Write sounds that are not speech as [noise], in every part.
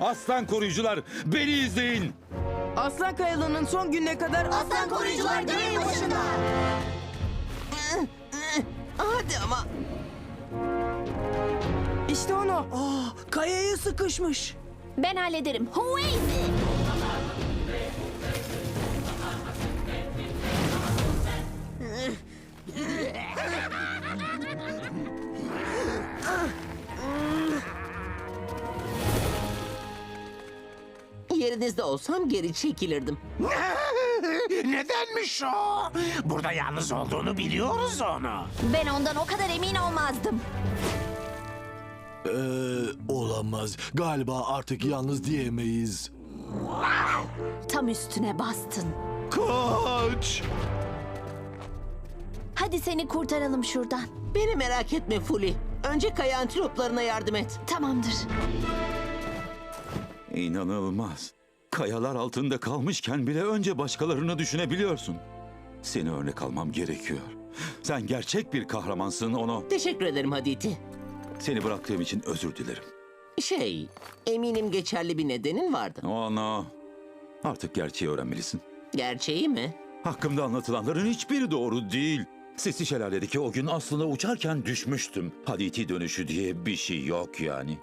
Aslan koruyucular beni izleyin. Aslan Kayalı'nın son gününe kadar Aslan koruyucular görev başında. Hadi ama. İşte onu. kayaya sıkışmış. Ben hallederim. Hueyzi. Yerinizde olsam geri çekilirdim. [laughs] Nedenmiş o? Burada yalnız olduğunu biliyoruz onu. Ben ondan o kadar emin olmazdım. Ee, olamaz. Galiba artık yalnız diyemeyiz. Tam üstüne bastın. Kaç! Hadi seni kurtaralım şuradan. Beni merak etme Fuli. Önce kaya antiloplarına yardım et. Tamamdır. İnanılmaz. Kayalar altında kalmışken bile önce başkalarını düşünebiliyorsun. Seni örnek almam gerekiyor. Sen gerçek bir kahramansın onu. Teşekkür ederim Haditi. Seni bıraktığım için özür dilerim. Şey, eminim geçerli bir nedenin vardı. Ana. Artık gerçeği öğrenmelisin. Gerçeği mi? Hakkımda anlatılanların hiçbiri doğru değil. Sesli şelaledeki o gün aslında uçarken düşmüştüm. Haditi dönüşü diye bir şey yok yani.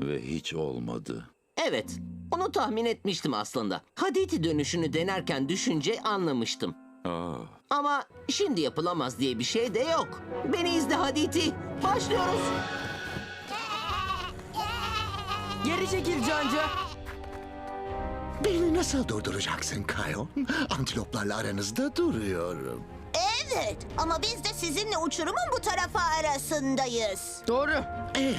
Ve hiç olmadı. Evet, onu tahmin etmiştim aslında. Haditi dönüşünü denerken düşünce anlamıştım. Aa, Ama şimdi yapılamaz diye bir şey de yok. Beni izle Haditi. Başlıyoruz. Geri çekil Canca. Beni nasıl durduracaksın Kayon? Antiloplarla aranızda duruyorum. Evet ama biz de sizinle uçurumun bu tarafı arasındayız. Doğru. Ee,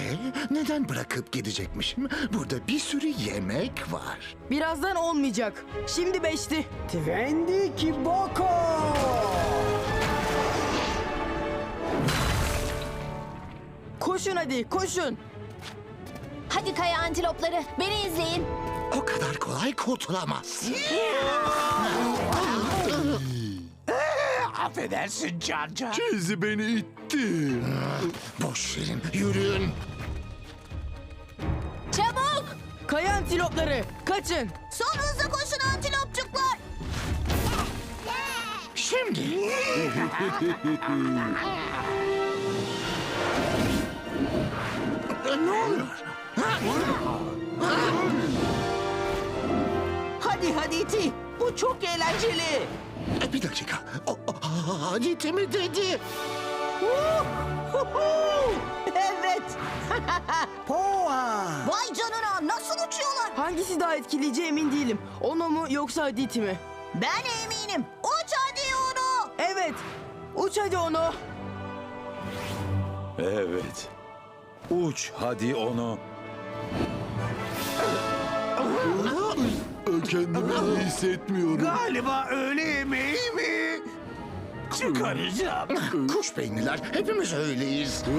neden bırakıp gidecekmişim? Burada bir sürü yemek var. Birazdan olmayacak. Şimdi beşti. Tvendi Kiboko. Koşun hadi koşun. Hadi kaya antilopları beni izleyin. O kadar kolay kurtulamaz. Affedersin Canca. Çizi beni itti. Boş verin, yürüyün. Çabuk! Kaya antilopları kaçın. Son hızla koşun antilopçuklar. Şimdi. [laughs] ne oluyor? Hadi Haditi. Bu çok eğlenceli. E, bir dakika. O, mi dedi? Evet. [laughs] Vay canına nasıl uçuyorlar? Hangisi daha etkileyici emin değilim. Ono mu yoksa Haditi mi? Ben eminim. Uç hadi onu. Evet. Uç hadi onu. evet. Uç hadi onu. Kendimi iyi hissetmiyorum. Galiba öğle yemeği mi? Çıkaracağım. [laughs] Kuş beyinliler, hepimiz öyleyiz. [laughs]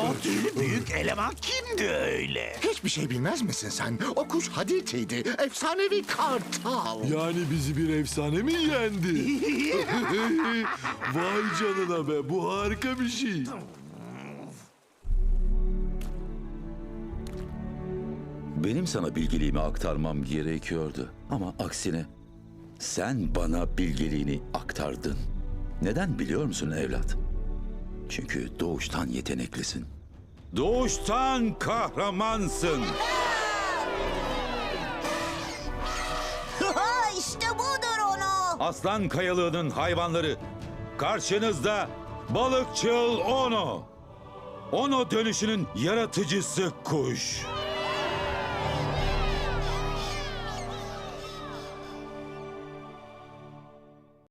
o tüylü büyük eleman kimdi öyle? Hiçbir şey bilmez misin sen? O kuş Haditi'ydi. Efsanevi kartal. Yani bizi bir efsane mi yendi? [laughs] Vay canına be bu harika bir şey. Benim sana bilgeliğimi aktarmam gerekiyordu. Ama aksine sen bana bilgeliğini aktardın. Neden biliyor musun evlat? Çünkü doğuştan yeteneklisin. Doğuştan kahramansın. işte budur onu. Aslan kayalığının hayvanları. Karşınızda balıkçıl Ono. Ono dönüşünün yaratıcısı kuş.